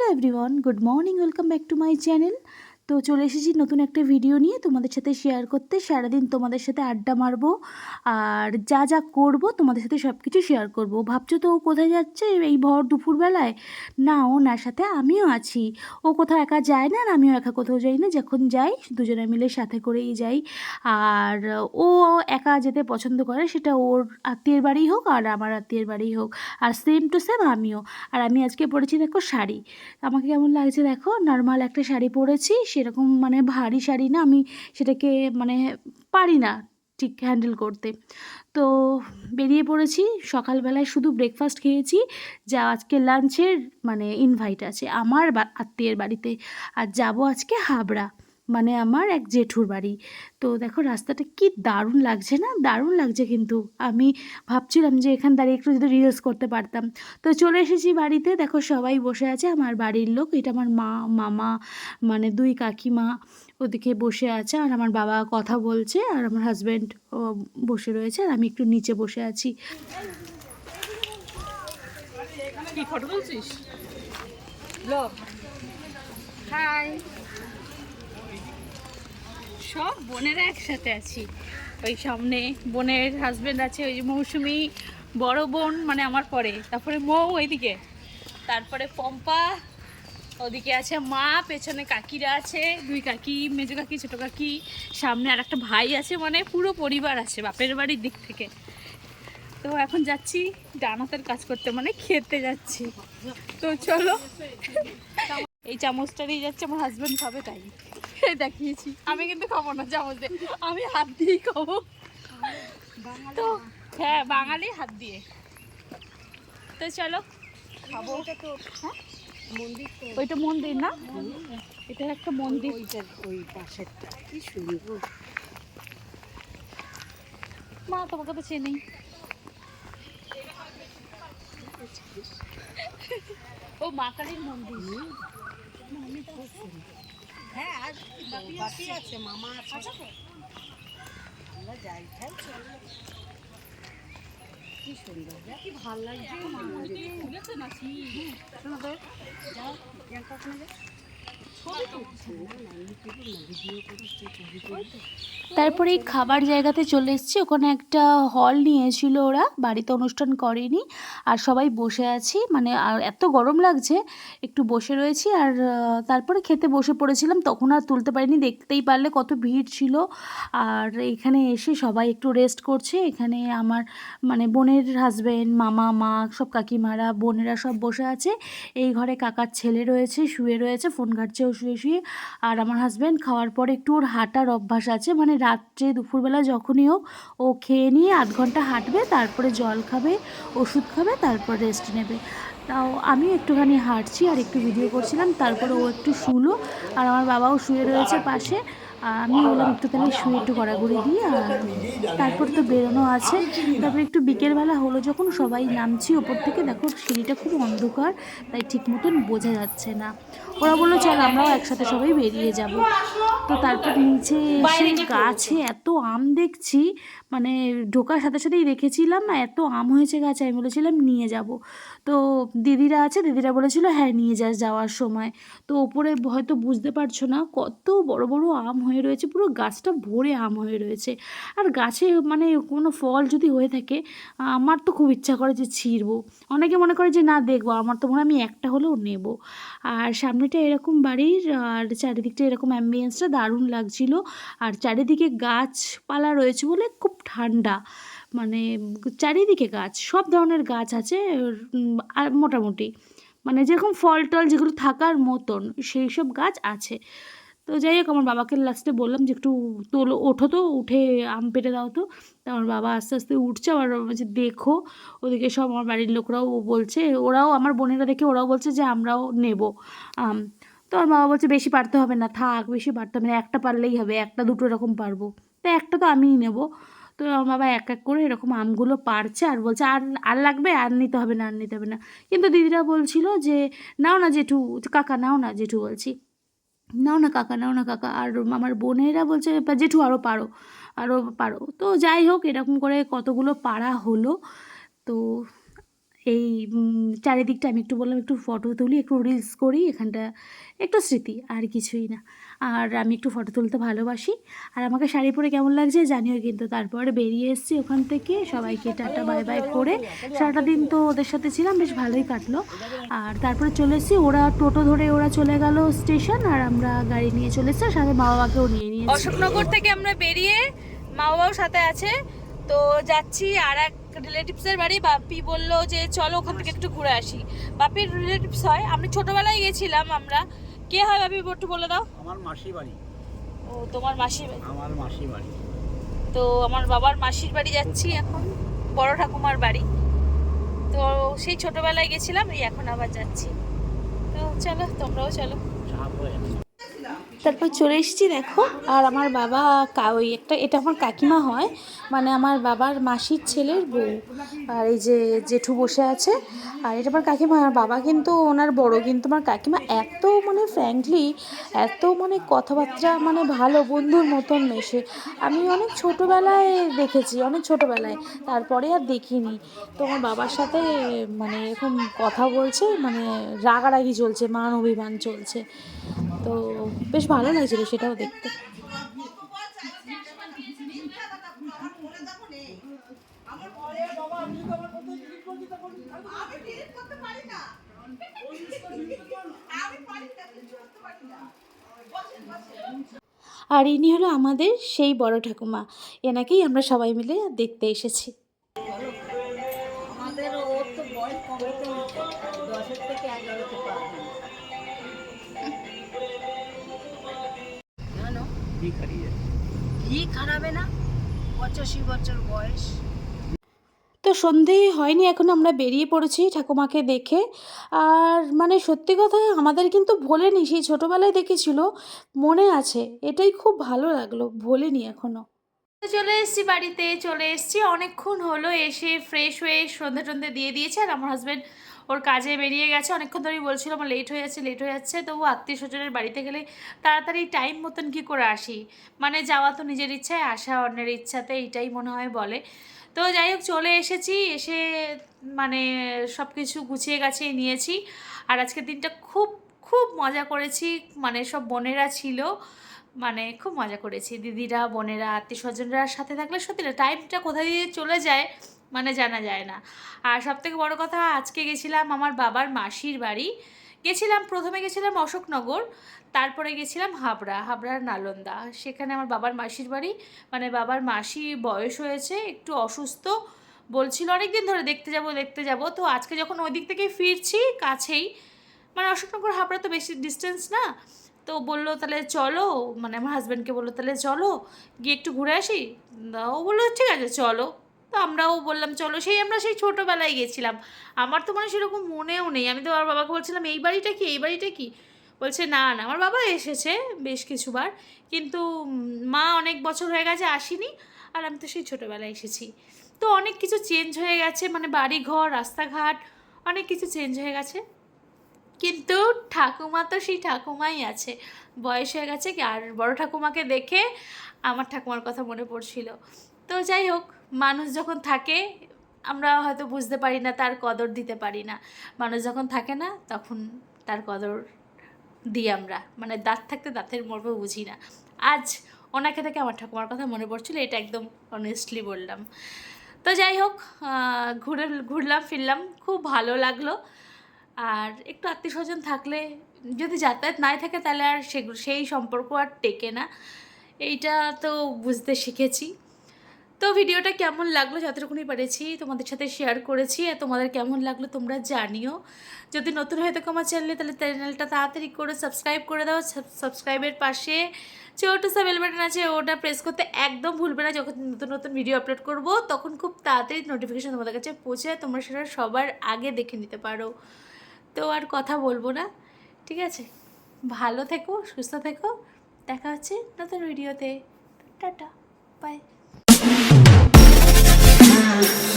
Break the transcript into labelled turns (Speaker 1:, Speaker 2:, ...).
Speaker 1: hello everyone good morning welcome back to my channel তো চলে এসেছি নতুন একটা ভিডিও নিয়ে তোমাদের সাথে শেয়ার করতে। সারাদিন তোমাদের সাথে আড্ডা মারবো আর যা যা করব তোমাদের সাথে সব কিছু শেয়ার করব। ভাবছ তো ও কোথায় যাচ্ছে? এই ভর দুপুরবেলায়? না, ও না, সাথে আমিও আছি। ও কোথাও একা যায় না আর আমিও একা কোথাও যাই না। যখন যাই, দুজনে মিলে সাথে করেই যাই। আর ও একা যেতে পছন্দ করে, সেটা ওর আত্মীয়ের বাড়ি হোক আর আমার আত্মীয়ের বাড়ি হোক। আর সেম টু সেম আমিও। আর আমি আজকে পরেছি, দেখো, শাড়ি। আমাকে কেমন লাগছে, দেখো? নর্মাল একটা শাড়ি পরেছি সেরকম মানে ভারী শাড়ি না আমি সেটাকে মানে পারি না ঠিক হ্যান্ডেল করতে। তো বেরিয়ে পড়েছি, সকালবেলায় শুধু ব্রেকফাস্ট খেয়েছি, যা আজকে লাঞ্চের মানে ইনভাইট আছে আমার আত্মীয়ের বাড়িতে। আর যাব আজকে হাবড়া। মানে আমার এক জেঠুর বাড়ি। তো দেখো রাস্তাটা কি দারুণ লাগছে না? দারুণ লাগছে কিন্তু। আমি ভাবছিলাম যে এখান দাঁড়িয়ে একটু যদি রিলস করতে পারতাম। তো চলে এসেছি বাড়িতে। দেখো সবাই বসে আছে। আমার বাড়ির লোক। এটা আমার মা মামা মানে দুই কাকিমা ওদিকে বসে আছে। আর আমার বাবা কথা বলছে। আর আমার হাজব্যান্ড বসে রয়েছে। আর আমি একটু নিচে বসে আছি।
Speaker 2: কি ফটো তুলছিস?
Speaker 1: হাই সব বোনেরা একসাথে আছি। ওই সামনে বোনের হাজবেন্ড আছে, ওই যে মৌসুমি বড় বোন মানে আমার পরে। তারপরে মৌ ওইদিকে। তারপরে পম্পা, ওদিকে আছে মা, পেছনে কাকিরা আছে, দুই কাকি, মেজো কাকি, ছোটো কাকি, সামনে আর একটা ভাই আছে মানে পুরো পরিবার আছে, বাপের বাড়ির দিক থেকে। তো এখন যাচ্ছি ডানাতের কাজ করতে মানে খেতে যাচ্ছি। তো চলো। এই চামচটা নিয়ে যাচ্ছে, আমার হাজব্যান্ড খাবে তাই। দেখিয়েছি। আমি কিন্তু খাব না চামচ আমি হাত দিয়েই খাব। তো হ্যাঁ বাঙালি হাত দিয়ে। তো চলো, খাব। হ্যাঁ? ওইটা মন্দির না? এটা একটা মন্দির।
Speaker 2: ওই পাশেরটা কি সুন্দর
Speaker 1: মা, তোমাকে তো চেনেই। ও মা কালীর মন্দির।
Speaker 2: হ্যাঁ আর বাপি আছে। মামা আছে। আমরা যাই খাই চলো। কি সুন্দর কি ভালো লাগছে মামা
Speaker 1: খুলেছে নাকি?
Speaker 2: শোনাবে? যাও, প্রিয়াঙ্কা ওখানে যাও।
Speaker 1: তারপরে এই খাবার জায়গাতে চলে এসেছি। ওখানে একটা হল নিয়েছিল ওরা, বাড়িতে অনুষ্ঠান করেনি। আর সবাই বসে আছি। মানে আর এত গরম লাগছে, একটু বসে রয়েছি। আর তারপরে খেতে বসে পড়েছিলাম। তখন আর তুলতে পারিনি, দেখতেই পারলে কত ভিড় ছিল। আর এখানে এসে সবাই একটু রেস্ট করছে। এখানে আমার মানে বোনের হাজবেন্ড মামা, মা, সব কাকিমারা, বোনেরা সব বসে আছে। এই ঘরে কাকার ছেলে রয়েছে, শুয়ে রয়েছে ফোন ঘাটছে শুয়ে শুয়ে আর আমার হাজব্যান্ড খাওয়ার পরে একটু ওর হাঁটার অভ্যাস আছে। মানে রাত্রে দুপুরবেলা যখনই হোক, ও খেয়ে নিয়ে আধ ঘণ্টা হাঁটবে, তারপরে জল খাবে, ওষুধ খাবে, তারপর রেস্ট নেবে। তাও আমি একটুখানি হাঁটছি আর একটু ভিডিও করছিলাম, তারপরে ও একটু শুলো আর আমার বাবাও শুয়ে রয়েছে পাশে। আমি বললাম, একটু তাহলে শুয়ে একটু ঘোরাঘুরি দিই আর তারপর তো বেরোনো আছে। তারপরে একটু বিকেলবেলা হলো যখন সবাই নামছি ওপর থেকে। দেখো সিঁড়িটা খুব অন্ধকার, তাই ঠিক মতন বোঝা যাচ্ছে না। ওরা বলল চল আমরাও একসাথে সবাই বেরিয়ে যাব। তো তারপর নিচে এসে গাছে এত আম দেখছি মানে ঢোকার সাথে সাথেই দেখেছিলাম এত আম হয়েছে গাছে আমি বলেছিলাম নিয়ে যাব। তো দিদিরা আছে দিদিরা বলেছিল হ্যাঁ নিয়ে যাস যাওয়ার সময়। তো ওপরে হয়তো বুঝতে পারছ না কত বড় বড় আম হয়ে রয়েছে পুরো গাছটা ভরে আম হয়ে রয়েছে। আর গাছে মানে কোনো ফল যদি হয়ে থাকে আমার তো খুব ইচ্ছা করে যে ছিঁড়বো। অনেকে মনে করে যে না দেখব আমার তো মনে হয় আমি একটা হলেও নেব। আর সামনেটা এরকম বাড়ির, আর চারিদিকটা এরকম অ্যাম্বিয়েন্সটা দারুণ লাগছিল। আর চারিদিকে গাছপালা রয়েছে বলে খুব ঠান্ডা। মানে চারিদিকে গাছ, সব ধরনের গাছ আছে আর মোটামুটি। মানে যেরকম ফল টল যেগুলো থাকার মতন সেই সব গাছ আছে। তো যাই হোক, আমার বাবাকে লাস্টে বললাম যে একটু তোলো, ওঠো তো, উঠে আম পেটে দাও তো। আমার বাবা আস্তে আস্তে উঠছে, আবার বলছে দেখো, ওদিকে সব আমার বাড়ির লোকরাও বলছে, ওরাও, আমার বোনেরা দেখে ওরাও বলছে যে আমরাও নেব আম। তো আমার বাবা বলছে বেশি পারতে হবে না, থাক, বেশি পারতে হবে না, একটা পারলেই হবে, একটা দুটো এরকম পারব। তো একটা তো আমিই নেব। তো আমার বাবা এক এক করে এরকম আমগুলো পারছে, আর বলছে আর আর লাগবে, আর নিতে হবে না, আর নিতে হবে না। কিন্তু দিদিরা বলছিল যে, নাও না জেঠু, কাকা নাও না জেঠু বলছি। নাও না কাকা, নাও না কাকা। আর আমার বোনেরা বলছে, জেঠু আরও পারো আরও পারো। তো যাই হোক, এরকম করে কতগুলো পাড়া হলো। তো এই চারিদিকটা আমি একটু বললাম, একটু ফটো তুলি, একটু রিলস করি, এখানটা একটু স্মৃতি, আর কিছুই না। আর আমি একটু ফটো তুলতে ভালোবাসি। আর আমাকে শাড়ি পরে কেমন লাগছে জানিও কিন্তু। তারপরে বেরিয়ে এসেছি ওখান থেকে। সবাইকে টাটা বাই বাই করে। সারাটা দিন তো ওদের সাথে ছিলাম, বেশ ভালোই কাটলো। আর তারপরে চলে এসেছি। ওরা টোটো ধরে ওরা চলে গেল স্টেশন আর আমরা গাড়ি নিয়ে চলে এসেছি। আর সাথে মা বাবাকেও নিয়ে নিয়েছি। অশোকনগর থেকে আমরা বেরিয়ে মা বাবাও সাথে আছে। তো যাচ্ছি আর এক রিলেটিভসের বাড়ি। বাপি বলল যে চলো ওখান থেকে একটু ঘুরে আসি। বাপির রিলেটিভস হয়। আমি ছোটবেলায় গেছিলাম আমরা। কে হয় বাপি একটু বলে দাও?
Speaker 3: আমার মাসি বাড়ি।
Speaker 1: ও তোমার মাসি বাড়ি।
Speaker 3: আমার মাসি বাড়ি।
Speaker 1: তো আমার বাবার মাসির বাড়ি যাচ্ছি এখন বড় ঠাকুমার বাড়ি। তো সেই ছোটবেলায় গেছিলাম এই এখন আবার যাচ্ছি। তো চলো তোমরাও চলো। তারপর চলে এসেছি, দেখো। আর আমার বাবা ওই একটা এটা আমার কাকিমা হয়। মানে আমার বাবার মাসির ছেলের বউ। আর এই যে জেঠু বসে আছে। আর এটা আমার কাকিমা। আমার বাবা কিন্তু ওনার বড়। কিন্তু আমার কাকিমা এত মানে ফ্র্যাঙ্কলি এত মানে কথাবার্তা মানে ভালো বন্ধুর মতন মেশে। আমি অনেক ছোটোবেলায় দেখেছি, অনেক ছোটোবেলায়। তারপরে আর দেখিনি। তো আমার বাবার সাথে মানে এরকম কথা বলছে মানে রাগারাগি চলছে, মান অভিমান চলছে। তো বেশ ভালো লাগছিল সেটাও দেখতে। আর ইনি হলো আমাদের সেই বড় ঠাকুমা। এনাকেই আমরা সবাই মিলে দেখতে এসেছি।
Speaker 2: জানো
Speaker 3: কি খারিয়ে
Speaker 2: ঘি খারাবে না? পঁচাশি বছর বয়স।
Speaker 1: তো সন্ধে হয়নি এখন আমরা বেরিয়ে পড়েছি ঠাকুমাকে দেখে। আর মানে সত্যি কথা আমাদের কিন্তু ভোলেনি সেই ছোটোবেলায় দেখেছিল মনে আছে। এটাই খুব ভালো লাগল ভোলেনি এখনও চলে এসেছি বাড়িতে চলে এসেছি। অনেকক্ষণ হলো এসে ফ্রেশ হয়ে সন্ধে টন্ধে দিয়ে দিয়েছে আর আমার হাজব্যান্ড ওর কাজে বেরিয়ে গেছে। অনেকক্ষণ ধরেই বলছিল, আমার লেট হয়ে যাচ্ছে লেট হয়ে যাচ্ছে। তবু আত্মীয় স্বজনের বাড়িতে গেলে তাড়াতাড়ি টাইম মতন কী করে আসি? মানে যাওয়া তো নিজের ইচ্ছায়, আসা অন্যের ইচ্ছাতে এইটাই মনে হয় বলে। তো যাই হোক, চলে এসেছি, এসে মানে সব কিছু গুছিয়ে গাছিয়ে নিয়েছি। আর আজকের দিনটা খুব খুব মজা করেছি। মানে সব বোনেরা ছিল মানে খুব মজা করেছি। দিদিরা, বোনেরা, আত্মীয় স্বজনরা সাথে থাকলে সত্যি না টাইমটা কোথায় দিয়ে চলে যায় মানে জানা যায় না। আর সবথেকে বড় কথা, আজকে গেছিলাম আমার বাবার মাসির বাড়ি। গেছিলাম, প্রথমে গেছিলাম অশোকনগর, তারপরে গেছিলাম হাবড়া, হাবড়ার নালন্দা। সেখানে আমার বাবার মাসির বাড়ি। মানে বাবার মাসি বয়স হয়েছে, একটু অসুস্থ। বলছিল অনেক দিন ধরে দেখতে যাব দেখতে যাব। তো আজকে যখন ওই দিক থেকেই ফিরছি কাছেই মানে অশোকনগর, হাবড়া তো বেশি ডিস্টেন্স না। তো বলল, তাহলে চলো। মানে আমার হাজব্যান্ডকে বলল, তাহলে চলো, গিয়ে একটু ঘুরে আসি? ও বলল, ঠিক আছে, চলো। তো আমরাও বললাম, চলো। সেই আমরা সেই ছোটোবেলায় গেছিলাম। আমার তো মানে সেরকম মনেও নেই। আমি তো আমার বাবাকে বলছিলাম, এই বাড়িটা কি? এই বাড়িটা কি? বলছে, না না। আমার বাবা এসেছে বেশ কিছুবার, কিন্তু মা অনেক বছর হয়ে গেছে আসিনি, আর আমি তো সেই ছোটোবেলায় এসেছি। তো অনেক কিছু চেঞ্জ হয়ে গেছে মানে বাড়ি ঘর রাস্তাঘাট, অনেক কিছু চেঞ্জ হয়ে গেছে। কিন্তু ঠাকুমা তো সেই ঠাকুমাই আছে। বয়স হয়ে গেছে কি? আর বড় ঠাকুমাকে দেখে আমার ঠাকুমার কথা মনে পড়ছিল। তো যাই হোক, মানুষ যখন থাকে, আমরা হয়তো বুঝতে পারি না তার কদর দিতে পারি না। মানুষ যখন থাকে না, তখন তার কদর দিই আমরা। মানে দাঁত থাকতে দাঁতের মর্ম বুঝি না। আজ ওনাকে থেকে আমার ঠাকুমার কথা মনে পড়ছিল, এটা একদম অনেস্টলি বললাম। তো যাই হোক ঘুরে, ঘুরলাম, ফিরলাম, খুব ভালো লাগল। আর একটু আত্মীয় স্বজন থাকলে, যদি যাতায়াত নাই থাকে তাহলে আর সেগুলো সেই সম্পর্ক আর টেকে না। এইটা তো বুঝতে শিখেছি। তো ভিডিওটা কেমন লাগল? যতটুকুনি পেরেছি তোমাদের সাথে শেয়ার করেছি আর তোমাদের কেমন লাগল তোমরা জানিও। যদি নতুন হয়ে থাকো আমার চ্যানেলে তাহলে চ্যানেলটা তাড়াতাড়ি করে সাবস্ক্রাইব করে দাও। সাবস্ক্রাইবের পাশে ছোটো সা বেল বাটন আছে, ওটা প্রেস করতে একদম ভুলবে না। যখন নতুন নতুন ভিডিও আপলোড করব, তখন খুব তাড়াতাড়ি নোটিফিকেশন তোমাদের কাছে পৌঁছে তোমরা সেটা সবার আগে দেখে নিতে পারো। তো আর কথা বলব না, ঠিক আছে? ভালো থেকো, সুস্থ থেকো। দেখা হচ্ছে নতুন ভিডিওতে টাটা বাই Bye.